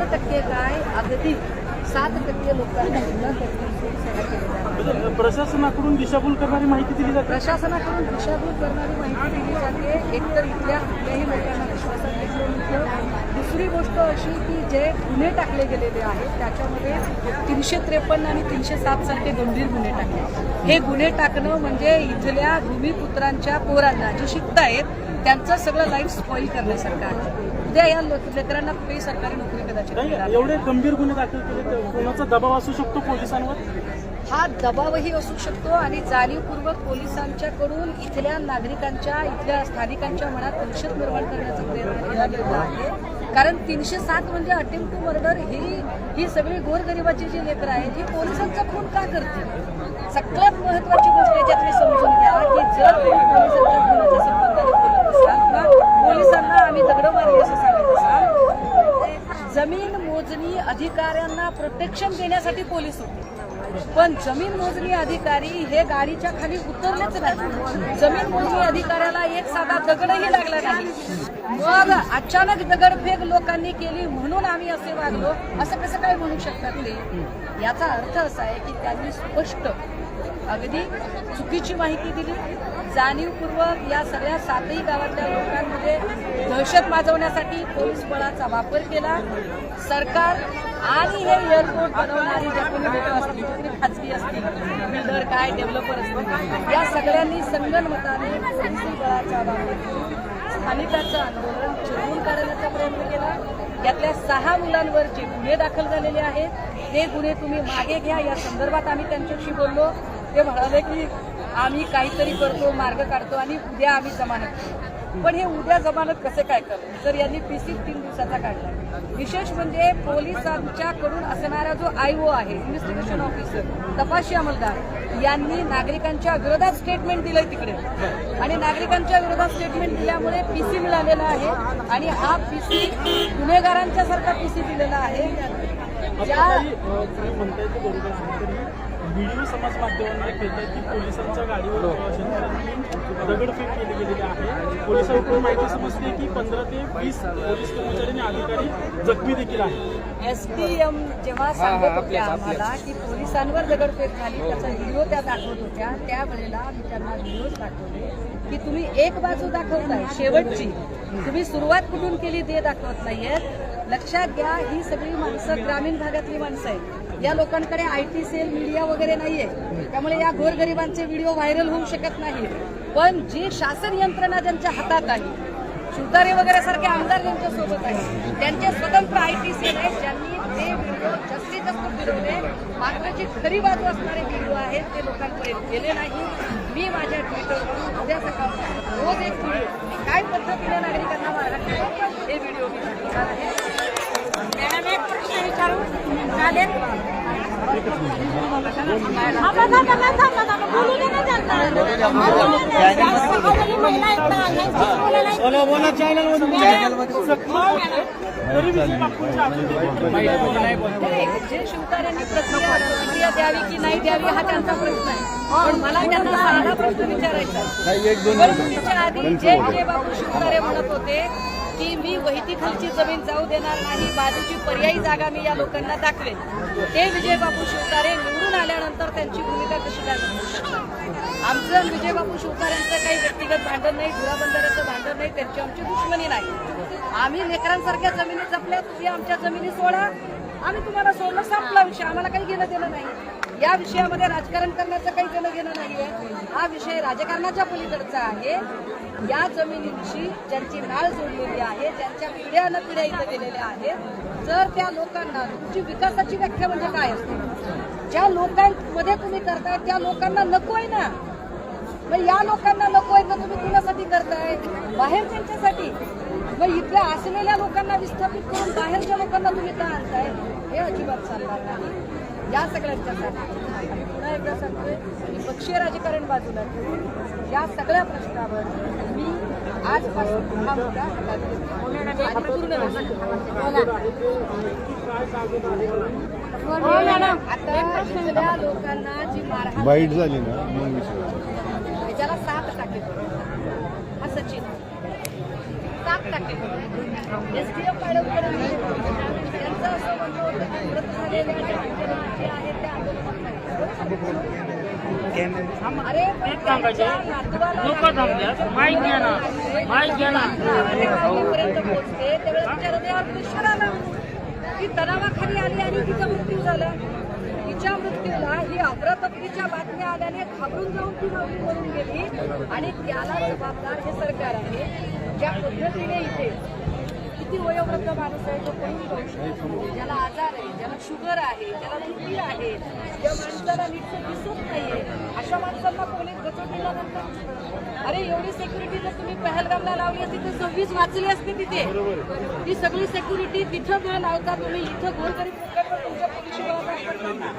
सत्तर टक्के काय? अगदी सात टक्के लोकांना म्हणजे प्रशासनाकडून दिशाभूल करणारी माहिती दिली जाते? प्रशासनाकडून दिशाभूल करणारी माहिती दिली जाते. एकतर इथल्या कुठल्याही लोकांना विश्वासात घेतलं दुसरी गोष्ट अशी की जे गुन्हे टाकले गेलेले आहेत त्याच्यामध्ये तीनशे त्रेपन्न आणि तीनशे सात सारखे गंभीर गुन्हे टाकले. हे गुन्हे टाकणं म्हणजे इथल्या भूमिपुत्रांच्या पोरांना जे शिकतायत त्यांचं सगळं लाईफ स्पॉईल करण्यासारखं आहे. उद्या या लेकरांना कुठेही सरकारी नोकरी कदाचित एवढे गंभीर गुन्हे दाखल केले कोणाचा दबाव असू शकतो पोलिसांवर? हा दबावही असू शकतो आणि जाणीवपूर्वक पोलिसांच्याकडून इथल्या नागरिकांच्या इथल्या स्थानिकांच्या मनात दहशत निर्माण करण्याचा प्रयत्न केला गेलेला आहे. कारण तीनशे सात म्हणजे अटेम्प्ट टू मर्डर ही ही सगळी गोरगरिबाची जी लेकरं आहेत ही पोलिसांचा खून का करतील? सगळ्यात महत्वाची गोष्ट याच्यातली समजून घ्या की जर तुम्ही पोलिसांच्या खुनाच्या संबंधाने बोलत असाल किंवा पोलिसांना आम्ही दगड मारली जमीन मोजणी अधिकाऱ्यांना प्रोटेक्शन देण्यासाठी पोलीस होते. पण जमीन मोजणी अधिकारी हे गाडीच्या खाली उतरलेच नाही. जमीन मोजणी अधिकाऱ्याला एक साधा दगडही लागला नाही. मग अचानक दगडफेक लोकांनी केली म्हणून आम्ही असे वागलो. असं कसं काय म्हणू शकतात ते? याचा अर्थ असा आहे की त्यांनी स्पष्ट अगदी चुकीची माहिती दिली. जाणीवपूर्वक या सगळ्या सातही गावातल्या लोकांमध्ये दहशत माजवण्यासाठी पोलीस बळाचा वापर केला. सरकार आणि हे एअरपोर्ट बनवणारी ज्या कोणी असतील कोणी खाजगी असतील बिल्डर काय डेव्हलपर असतील या सगळ्यांनी संगणमताने पोलीस बळाचा वापर करून आंदोलन चिरवून काढण्याचा प्रयत्न केला. यातल्या सहा मुलांवर जे गुन्हे दाखल झालेले आहेत ते गुन्हे तुम्ही मागे घ्या. या संदर्भात आम्ही त्यांच्याशी बोललो. ते म्हणाले की आम्ही काहीतरी करतो मार्ग काढतो आणि उद्या आम्ही जमानत करू पण हे उद्या जमानत कसे काय करू? तर यांनी पीसी तीन दिवसाचा काढला. विशेष म्हणजे पोलिसांच्याकडून असणारा जो आय ओ आहे इन्व्हेस्टिगेशन ऑफिसर तपासी अंमलदार यांनी नागरिकांच्या विरोधात स्टेटमेंट दिलंय तिकडे. आणि नागरिकांच्या विरोधात स्टेटमेंट दिल्यामुळे पीसी मिळालेला आहे. आणि हा पीसी गुन्हेगारांच्या सारखा पीसी दिलेला आहे. ज्या व्हिडिओ समाज आहे की पोलिसांच्या गाडीवर शेतकऱ्यांनी दगडफेक केली गेलेली आहे. पोलिसांकडून माहिती समजते की पंधरा ते वीस पोलीस कर्मचारी आणि अधिकारी जखमी देखील आहेत. एस डी एम जेव्हा सांगत होत्या आम्हाला की पोलिसांवर दगडफेक झाली त्याचा व्हिडिओ त्या दाखवत होत्या. त्यावेळेला मी त्यांना व्हिडिओज दाखवले की तुम्ही एक बाजू दाखवताय शेवटची. तुम्ही सुरुवात कुठून केली ते दाखवत नाहीयेत. लक्षात घ्या ही सगळी माणसं ग्रामीण भागातली माणसं आहेत. या लोकांकडे आय टी सेल मीडिया वगैरे नाहीये. त्यामुळे या गोरगरिबांचे व्हिडिओ व्हायरल होऊ शकत नाही पण जी शासन यंत्रणा ज्यांच्या हातात आहे शिवतारे वगैरे सारखे आमदार ज्यांच्या सोबत आहेत त्यांचे स्वतंत्र आय टी सेल आहेत ज्यांनी ते व्हिडिओ जास्तीत जास्त फिरवले. मात्र जी खरी बाजू असणारे व्हिडिओ आहेत ते लोकांपर्यंत गेले नाही. मी माझ्या ट्विटरवरून उद्या सकाळपासून रोज एक व्हिडिओ काय पद्धतीने नागरिकांना मारहाण हे व्हिडिओ मी दाखवणार आहे. मॅडम एक प्रश्न विचारू चालेल जे शिवतार्यांनी प्रक्रिया प्रक्रिया द्यावी की नाही द्यावी हा त्यांचा प्रश्न आहे पण मला त्यांना साधा प्रश्न विचारायचा आहे. निवडणुकीच्या आधी जे जे बाबू शिवतारे म्हणत होते की मी वहितीखालची जमीन जाऊ देणार नाही बाजूची पर्यायी जागा मी या लोकांना दाखवेन. ते विजय बापू शिवतारे निवडून आल्यानंतर त्यांची भूमिका कशी लागली आमचं आणि विजय बापू शिवतारेंचं काही व्यक्तिगत भांडण नाही धुरा भांडण नाही त्यांची आमची दुश्मनी नाही. आम्ही लेकरांसारख्या जमिनी जपल्या तुम्ही आमच्या जमिनी सोडा. आम्ही तुम्हाला सोडलं संपला विषय. आम्हाला काही घेणं देणं नाही. या विषयामध्ये राजकारण करण्याचं काही घेणं घेणं नाहीये. हा विषय राजकारणाच्या पलीकडचा आहे. या जमिनींची ज्यांची नाळ जोडलेली आहे ज्यांच्या पिढ्यानं पिढ्या इथं गेलेल्या आहेत जर त्या लोकांना तुमची विकासाची व्याख्या म्हणजे काय असते? ज्या लोकांमध्ये तुम्ही करताय त्या लोकांना नको आहे ना? मग या लोकांना नको आहे तर तुम्ही कुणासाठी करताय? बाहेर त्यांच्यासाठी. मग इथल्या असलेल्या लोकांना विस्थापित करून बाहेरच्या लोकांना तुम्ही का आणताय? हे अजिबात चालणार नाही. या सगळ्यांच्यासाठी आणि पुन्हा एकदा सांगतोय की पक्षीय राजकारण बाजूला ठेवून या सगळ्या प्रश्नावर मी आजपासून हा मुद्दा आता लोकांना जी मारहाण झाली ना ज्याला सात टाके हा सचिन. सात टाके एस डी एम मॅडमकडे तुमचं असं म्हणणं होतं की मृत झालेल्या जे आहे ते आंदोलनात. अरे माहीत घ्या ना. माहीत घ्या ना. पर्यंत पोहोचते त्यावेळेस तिच्या हृदयावर प्रेशर आला. ती तणावाखाली आली आणि तिचा मृत्यू झाला. तिच्या मृत्यूला ही अफरातफरीच्या बातम्या आल्याने घाबरून जाऊन ती नवरी मरून गेली. आणि त्याला जबाबदार हे सरकार आहे. ज्या पद्धतीने इथे किती वयोवृद्ध माणूस आहे तो कोणी जाऊ शकतो ज्याला आजार आहे ज्याला शुगर आहे ज्याला दुर्बीर आहे ज्या माणसाला नीटचं दिसत नाहीये अशा माणसांना पोलीस गचवलेल्यानंतर अरे एवढी सेक्युरिटी जर तुम्ही पहलगामला लावली असती तर सव्वीस वाचली असते तिथे. ती सगळी सेक्युरिटी तिथं न लावता तुम्ही इथं घोर करीत तुमच्या पोलीस करता.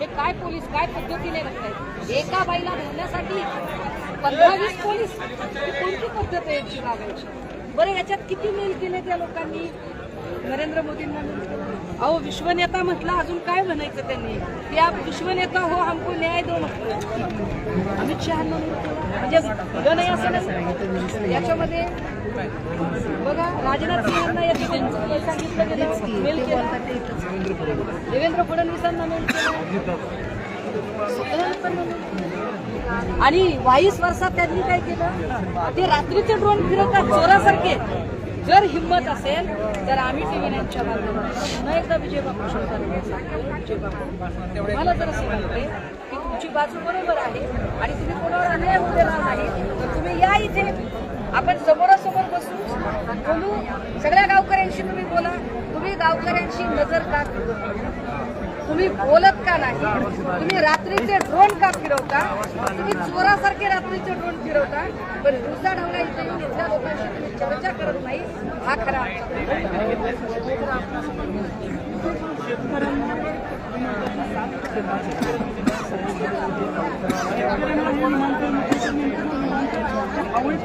हे काय पोलीस काय पद्धतीने करतायत एका बाईला धरण्यासाठी पंधरा वीस पोलीस कोणती पद्धत आहे याची बरं याच्यात किती मेल केले त्या लोकांनी? नरेंद्र मोदींना अहो विश्वनेता म्हटलं अजून काय म्हणायचं त्यांनी? या विश्वनेता हो हमको न्याय दो म्हटलं. अमित शहांना म्हणजे दिलं नाही असं नाही याच्यामध्ये बघा राजनाथ सिंहांना याच्यामध्ये सांगितलं गेलं. मेल केला. देवेंद्र फडणवीसांना मेल केलं. आणि वाईस वर्षात त्यांनी काय केलं? ते रात्रीचे ड्रोन फिरवतात चोरासारखे जर हिंमत असेल तर आम्ही टीव्ही नाईनच्या माध्यमातून एकदा विजय बापू शंकरांना सांगतो विजय बापू. तुम्हाला जर असं वाटते की तुमची बाजू बरोबर आहे आणि तुम्ही कोणावर अन्याय होऊ देणार नाही तर तुम्ही या इथे. आपण समोरासमोर बसू बोलू. सगळ्या गावकऱ्यांशी तुम्ही बोला. तुम्ही गावकऱ्यांशी नजर टाक. तुम्ही बोलत का नाही? तुम्ही रात्रीचे ड्रोन का फिरवता? तुम्ही चोरासारखे रात्रीचे ड्रोन फिरवता? पण दुसऱ्या ढवला इथे येऊन इथल्या लोकांशी तुम्ही चर्चा करत नाही हा खरा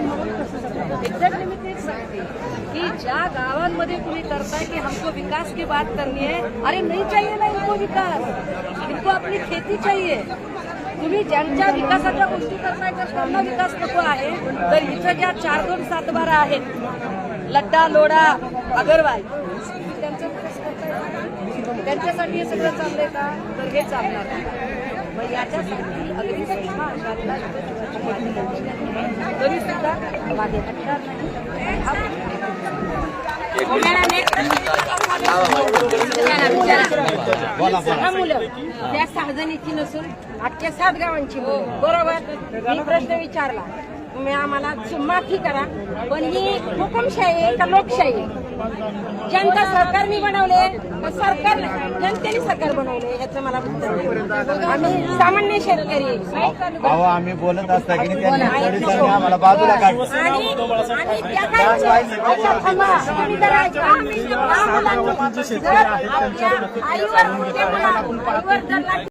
आमचा मी तेच सांगते की ज्या गावांमध्ये तुम्ही करताय की हमको विकास की बात करनी है? अरे नहीं चाहिए ना इनको विकास. इनको आपली खेती चाहिए. तुम्ही ज्यांच्या विकासाच्या गोष्टी करताय तर त्यांना विकास नको आहे. तर इथं ज्या चार दोन सात बारा आहेत लड्डा लोडा अगरवाल त्यांच्यासाठी हे सगळं चाललंय का? तर हे चालणार मग याच्यासाठी अगदी तरी सुद्धा मागे हटणार नाही. त्या सहा जणीची नसून आजच्या सात गावांची बरोबर मी प्रश्न विचारला तुम्ही आम्हाला माफी करा पण ही हुकुमशाही आहे का लोकशाही आहे? जनता सरकारने बनवले का सरकार जनतेने सरकार बनवले याचं मला. आम्ही सामान्य शेतकरी. अहो आम्ही बोलत असता की त्यांनी आम्हाला बाजूला आपल्या आईवर